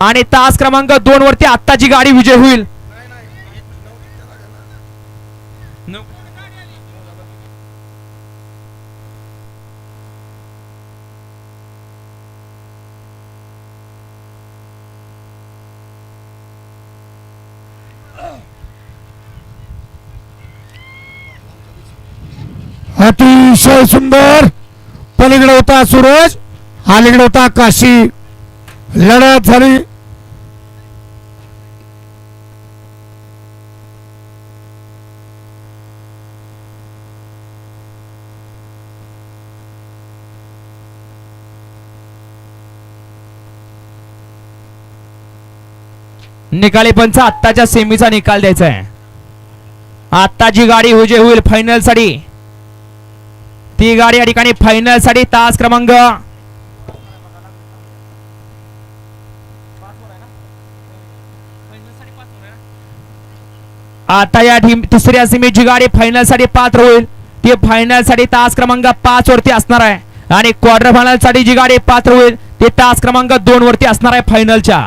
आणि तास क्रमांक दोन वरती आत्ताची गाडी विजय होईल. अतिशय सुंदर. पलीकडे होता सूरज अलीकडे होता काशी. लढत झाली. निकाली पंच आत्ताच्या सेमीचा निकाल द्यायचा आहे आता जी गाडी हुजे होईल फायनलसाठी ती गाडी या ठिकाणी फायनलसाठी तास क्रमांक आता या तिसऱ्या सीमेची गाडी फायनलसाठी पात्र होईल. ती फायनलसाठी तास क्रमांक पाच वरती असणार आहे आणि क्वार्टर फायनलसाठी जी गाडी पात्र होईल ती तास क्रमांक दोन वरती असणार आहे फायनलच्या.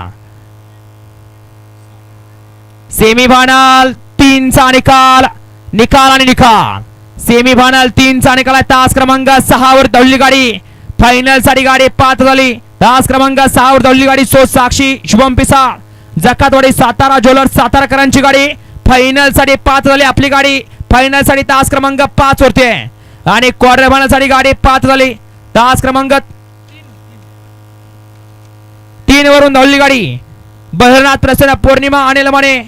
सेमीफायनल तीनचा निकाल निकाल आणि निकाल. सेमीफायनल तीनचा निकाल आहे. तास क्रमांक सहावर दौडली गाडी. फायनलसाठी गाडी पात्र झाली. तास क्रमांक सहावर दौडली गाडी. सो साक्षी शुभम पिसाळ. जकातवाडी सातारा ज्वेलर साताराकरांची गाडी. फायनलसाठी पात्र झाली आपली गाडी. फायनलसाठी तास क्रमांक पाच वरती आहे. आणि क्वार्टर फायनलसाठी गाडी पात्र झाली. तास क्रमांक तीन वरून धावली गाडी. बहरनाथ प्रसन्न पौर्णिमा अनिल माने.